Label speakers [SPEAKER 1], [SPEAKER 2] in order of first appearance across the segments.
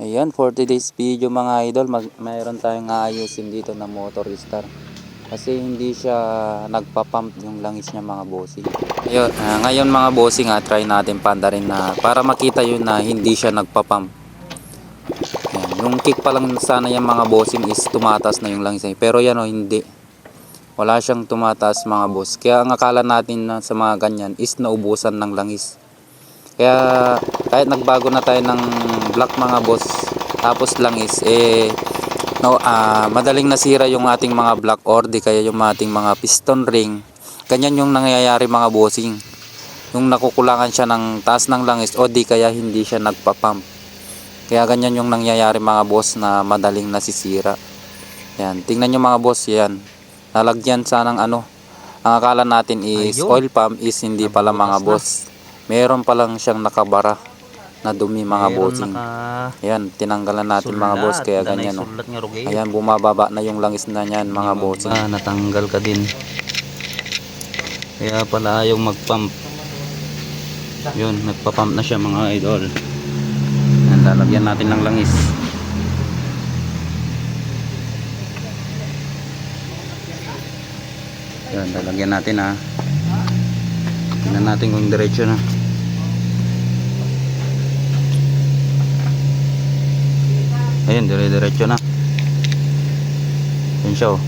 [SPEAKER 1] Ayan, for today's video mga idol, mag, mayroon tayong aayusin dito na motor star. Kasi hindi siya nagpa-pump yung langis niya mga bossing. Ayun, ah, ngayon mga bossing ha, try natin panda rin na para makita yun na hindi siya nagpa-pump. Yung kick pa lang sana yung mga bossing is tumatas na yung langis niya. Pero yan o, hindi. Wala siyang tumataas mga boss. Kaya ang akala natin na sa mga ganyan is naubusan ng langis. Kaya kahit nagbago na tayo ng black mga boss tapos langis eh no, ah, madaling nasira yung ating mga black or di kaya yung ating mga piston ring. Ganyan yung nangyayari mga bossing. Yung nakukulangan siya ng taas ng langis o di kaya hindi siya nagpa-pump. Kaya ganyan yung nangyayari mga boss na madaling nasisira. Yan, tingnan nyo mga boss yan. Nalagyan sanang ano. Ang akala natin is
[SPEAKER 2] Ayun.
[SPEAKER 1] oil pump is hindi pala mga boss. Meron pa lang siyang nakabara na dumi mga
[SPEAKER 2] Meron
[SPEAKER 1] bossing.
[SPEAKER 2] naka-
[SPEAKER 1] Ayan, tinanggalan natin mga
[SPEAKER 2] sulat.
[SPEAKER 1] boss kaya ganyan oh.
[SPEAKER 2] rugay.
[SPEAKER 1] Ayan, bumababa na yung langis na niyan mga bossing.
[SPEAKER 2] Ah, natanggal ka din. Kaya pala ayaw mag-pump. Yun, nagpa-pump na siya mga idol. Ayan, lalagyan natin ng langis. Yan, lalagyan natin ha. Tingnan natin kung diretso na. Ayun, dire-diretso na. Yan siya oh.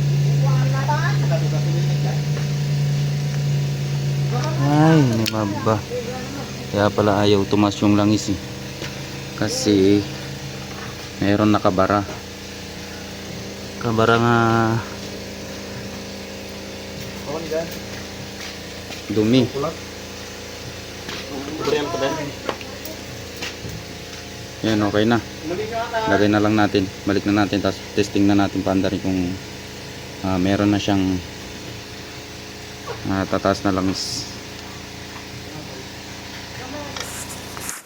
[SPEAKER 2] Ay, may maba. Kaya pala ayaw tumas yung langis eh. Kasi mayroon nakabara. Kabara nga dumi. Yan, okay na. Lagay na lang natin. Balik na natin. Tapos testing na natin panda rin kung ah, meron na siyang ah, tataas na langis.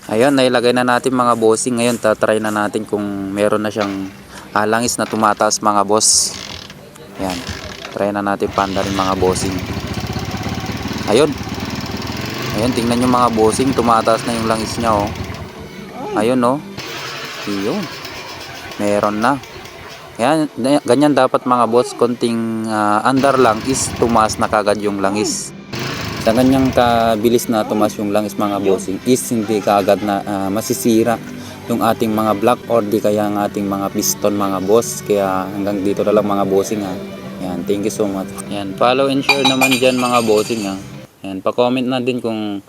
[SPEAKER 1] Ayun, nailagay na natin mga bossing. Ngayon, tatry na natin kung meron na siyang ah, langis na tumataas mga boss. Ayan. Try na natin panda rin mga bossing. Ayun. Ayun, tingnan nyo mga bossing. Tumataas na yung langis niya oh. Ayun oh. Ayun. Meron na. Yan, ganyan dapat mga boss. Konting ah, andar lang is tumaas na kagad yung langis. Sa ganyang kabilis na tumas yung langis mga bossing is hindi kaagad na ah, masisira yung ating mga block or di kaya ang ating mga piston mga boss. Kaya hanggang dito na lang mga bossing ha. Yan, thank you so much. Yan, follow and share naman dyan mga bossing ha. Yan, pa-comment na din kung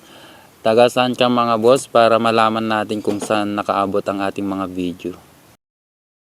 [SPEAKER 1] taga saan ka mga boss para malaman natin kung saan nakaabot ang ating mga video.